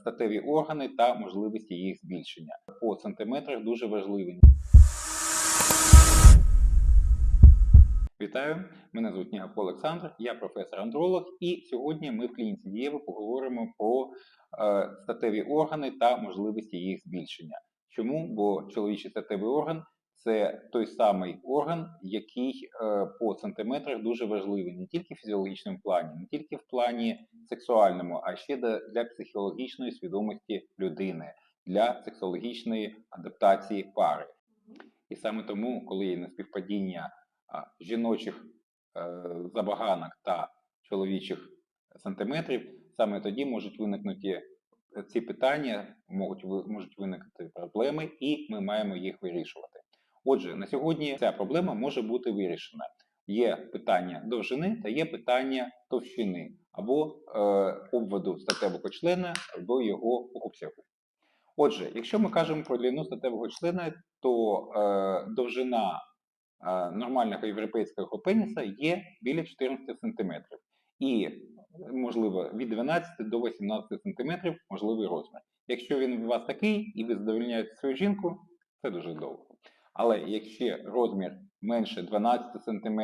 статеві органи та можливості їх збільшення. По сантиметрах дуже важливі. Вітаю! Мене звуть Нігап Олександр, я професор-андролог, і сьогодні ми в клініці Дієви поговоримо про е, статеві органи та можливості їх збільшення. Чому? Бо чоловічий статевий орган це той самий орган, який е, по сантиметрах дуже важливий не тільки в фізіологічному плані, не тільки в плані сексуальному, а ще для, психологічної свідомості людини, для сексологічної адаптації пари. І саме тому, коли є неспівпадіння жіночих е, забаганок та чоловічих сантиметрів, саме тоді можуть виникнути ці питання, можуть, можуть виникнути проблеми, і ми маємо їх вирішувати. Отже, на сьогодні ця проблема може бути вирішена. Є питання довжини та є питання товщини або е, обводу статевого члена або його обсягу. Отже, якщо ми кажемо про длину статевого члена, то е, довжина е, нормального європейського пеніса є біля 14 см. І, можливо, від 12 до 18 см можливий розмір. Якщо він у вас такий і ви задовольняєте свою жінку, це дуже довго. Але якщо розмір менше 12 см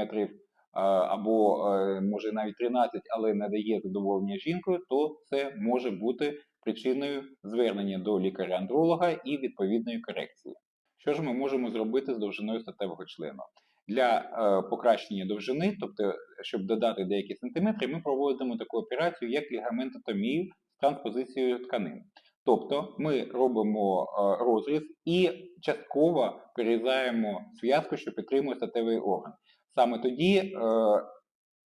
або е, може навіть 13, але не дає задоволення жінкою, то це може бути причиною звернення до лікаря-андролога і відповідної корекції. Що ж ми можемо зробити з довжиною статевого члена? Для е, покращення довжини, тобто, щоб додати деякі сантиметри, ми проводимо таку операцію, як лігаментотомію з транспозицією тканин. Тобто ми робимо е, розріз і частково перерізаємо зв'язку, що підтримує статевий орган. Саме тоді е,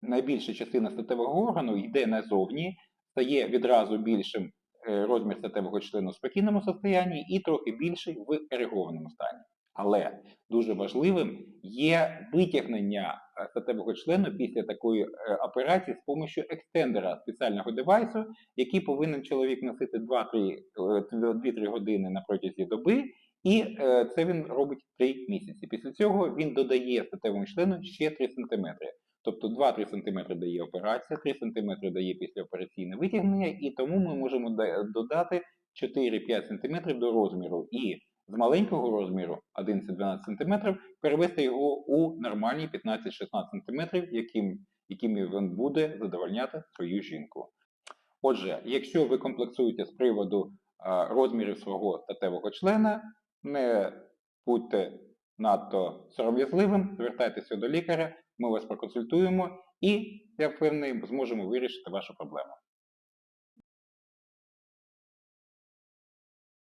найбільша частина статевого органу йде назовні, стає відразу більшим е, розмір статевого члену в спокійному состоянні і трохи більший в ерегованому стані. Але дуже важливим є витягнення е, статевого члену після такої е, операції з допомогою екстендера спеціального девайсу, який повинен чоловік носити 2-3 е, 2-3 години на протязі доби, і це він робить 3 місяці. Після цього він додає статевому члену ще 3 см. Тобто 2-3 см дає операція, 3 см дає післяопераційне витягнення, і тому ми можемо додати 4-5 см до розміру. І з маленького розміру 11-12 см перевести його у нормальні 15-16 см, яким, якими він буде задовольняти свою жінку. Отже, якщо ви комплексуєте з приводу розмірів свого статевого члена, не будьте надто сором'язливим, звертайтеся до лікаря, ми вас проконсультуємо і, я впевнений, зможемо вирішити вашу проблему.